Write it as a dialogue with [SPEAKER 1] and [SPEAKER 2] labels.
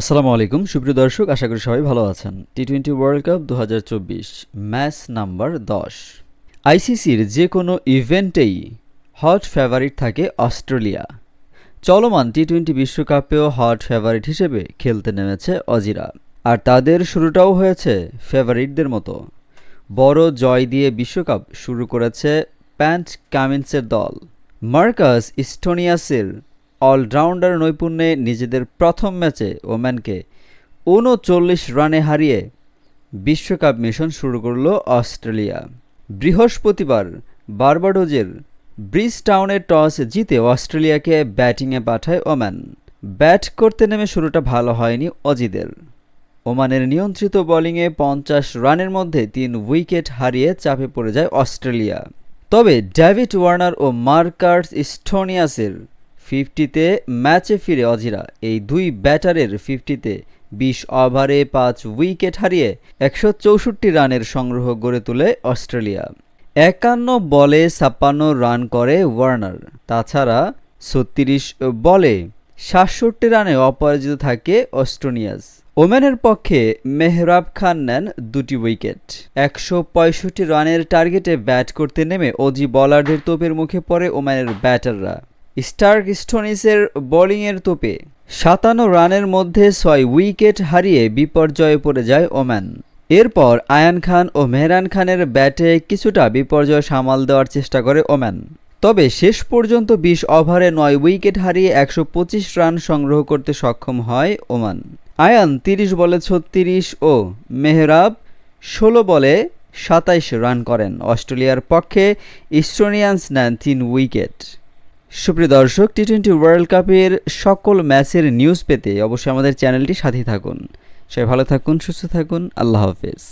[SPEAKER 1] আসসালামু আলাইকুম। সুপ্রিয় দর্শক, আশা করি সবাই ভালো আছেন। টি টোয়েন্টি ওয়ার্ল্ড কাপ দুহাজার চব্বিশ ম্যাচ নাম্বার দশ। আইসিসির যে কোনো ইভেন্টেই হট ফেভারিট থাকে অস্ট্রেলিয়া। চলমান টি টোয়েন্টি বিশ্বকাপেও হট ফেভারিট হিসেবে খেলতে নেমেছে অজিরা। আর তাদের শুরুটাও হয়েছে ফেভারিটদের মতো। বড় জয় দিয়ে বিশ্বকাপ শুরু করেছে প্যান্ট কামিন্সের দল। মার্কাস ইস্টোনিয়াসের অলরাউন্ডার নৈপুণ্যে নিজেদের প্রথম ম্যাচে ওম্যানকে উনচল্লিশ রানে হারিয়ে বিশ্বকাপ মিশন শুরু করল অস্ট্রেলিয়া। বৃহস্পতিবার বারবাডোজের ব্রিজ টাউনের টস জিতে অস্ট্রেলিয়াকে ব্যাটিংয়ে পাঠায় ওম্যান। ব্যাট করতে নেমে শুরুটা ভালো হয়নি অজিদের। ওমানের নিয়ন্ত্রিত বোলিংয়ে পঞ্চাশ রানের মধ্যে তিন উইকেট হারিয়ে চাপে পড়ে যায় অস্ট্রেলিয়া। তবে ডেভিড ওয়ার্নার ও মার্কার্স স্টোনিয়াসের ফিফটিতে ম্যাচে ফিরে অজিরা। এই দুই ব্যাটারের ফিফটিতে বিশ ওভারে পাঁচ উইকেট হারিয়ে একশো চৌষট্টি রানের সংগ্রহ গড়ে তোলে অস্ট্রেলিয়া। একান্ন বলে ছাপ্পান্ন রান করে ওয়ার্নার। তাছাড়া ছত্রিশ বলে সাতষট্টি রানে অপরাজিত থাকে অস্ট্রোনিয়াস ওমেনের পক্ষে মেহরাব খান নেন দুটি উইকেট। একশো পঁয়ষট্টি রানের টার্গেটে ব্যাট করতে নেমে অজি বলারদের তোপের মুখে পড়ে ওম্যানের ব্যাটাররা। স্টার্ক স্টোনিসের বোলিংয়ের তোপে। সাতান্ন রানের মধ্যে ছয় উইকেট হারিয়ে বিপর্যয়ে পড়ে যায় ওম্যান এরপর আয়ান খান ও মেহরান খানের ব্যাটে কিছুটা বিপর্যয় সামাল দেওয়ার চেষ্টা করে ওম্যান তবে শেষ পর্যন্ত বিশ ওভারে নয় উইকেট হারিয়ে একশো পঁচিশ রান সংগ্রহ করতে সক্ষম হয় ওমান। আয়ান তিরিশ বলে ছত্রিশ ও মেহরাব ষোলো বলে সাতাইশ রান করেন। অস্ট্রেলিয়ার পক্ষে ইস্টোনিয়ান্স নেন তিন উইকেট। সুপ্রিয় দর্শক টি টোয়েন্টি ওয়ার্ল্ড কাপের সকল ম্যাচের নিউজ পেতে অবশ্যই আমাদের চ্যানেলটি সাথে থাকুন। সবাই ভালো থাকুন, সুস্থ থাকুন, আল্লাহ হাফেজ।